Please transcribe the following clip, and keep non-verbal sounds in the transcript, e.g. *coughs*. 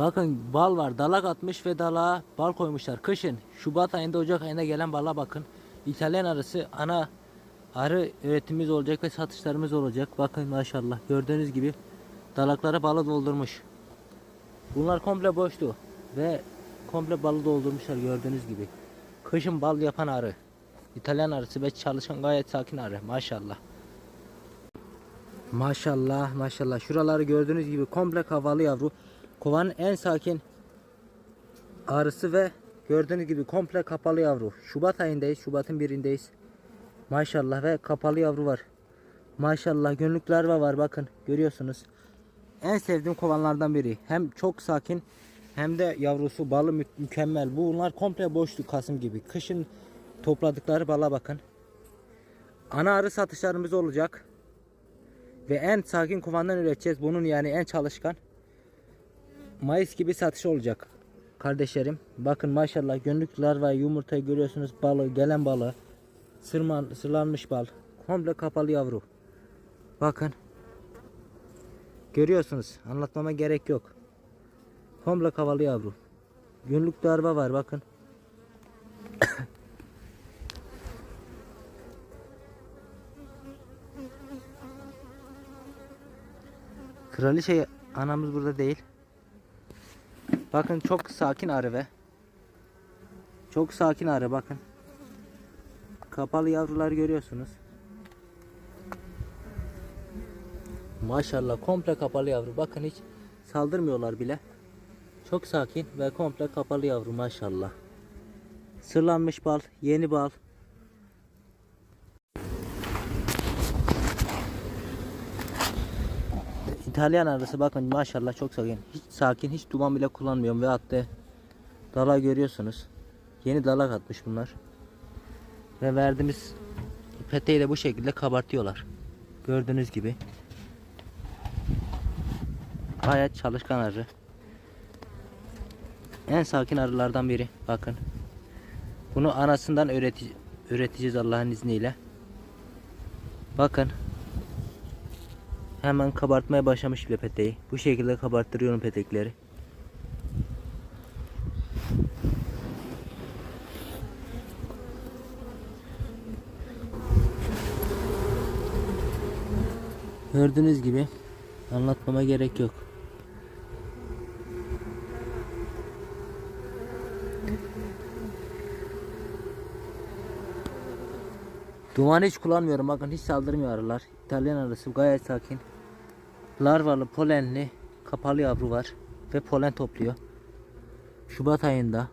Bakın bal var. Dalak atmış ve dalağa bal koymuşlar. Kışın Şubat ayında Ocak ayında gelen bala bakın. İtalyan arısı ana arı üretimimiz olacak ve satışlarımız olacak. Bakın maşallah gördüğünüz gibi dalakları balı doldurmuş. Bunlar komple boştu ve komple balı doldurmuşlar gördüğünüz gibi. Kışın bal yapan arı. İtalyan arısı ve çalışan gayet sakin arı maşallah. Maşallah maşallah. Şuraları gördüğünüz gibi komple kavalı yavru. Kovanın en sakin arısı ve gördüğünüz gibi komple kapalı yavru. Şubat ayındayız. Şubat'ın birindeyiz. Maşallah ve kapalı yavru var. Maşallah gönlük larva var bakın görüyorsunuz. En sevdiğim kovanlardan biri. Hem çok sakin hem de yavrusu balı mü- mükemmel. Bunlar komple boştu Kasım gibi. Kışın topladıkları bala bakın. Ana arı satışlarımız olacak. Ve en sakin kovandan üreteceğiz. Bunun yani en çalışkan. Mayıs gibi satış olacak. Kardeşlerim. Bakın maşallah gönlük larva yumurtayı görüyorsunuz. Balı gelen balı. Sırman, sırlanmış bal. Komple kapalı yavru. Bakın. Görüyorsunuz. Anlatmama gerek yok. Komple kapalı yavru. Günlük larva var bakın. *coughs* Kraliçe anamız burada değil. Bakın çok sakin arı ve çok sakin arı bakın. Kapalı yavrular görüyorsunuz. Maşallah komple kapalı yavru. Bakın hiç saldırmıyorlar bile. Çok sakin ve komple kapalı yavru maşallah. Sırlanmış bal, yeni bal. İtalyan arısı bakın maşallah çok sakin. Hiç sakin, hiç duman bile kullanmıyorum ve hatta dala görüyorsunuz. Yeni dalak atmış bunlar. Ve verdiğimiz peteği de bu şekilde kabartıyorlar. Gördüğünüz gibi. Gayet çalışkan arı. En sakin arılardan biri. Bakın. Bunu anasından öğreteceğiz Allah'ın izniyle. Bakın. Hemen kabartmaya başlamış bile peteği. Bu şekilde kabarttırıyorum petekleri. Gördüğünüz gibi anlatmama gerek yok. Duman hiç kullanmıyorum. Bakın hiç saldırmıyor arılar. İtalyan arısı gayet sakin. Larvalı, polenli, kapalı yavru var. Ve polen topluyor. Şubat ayında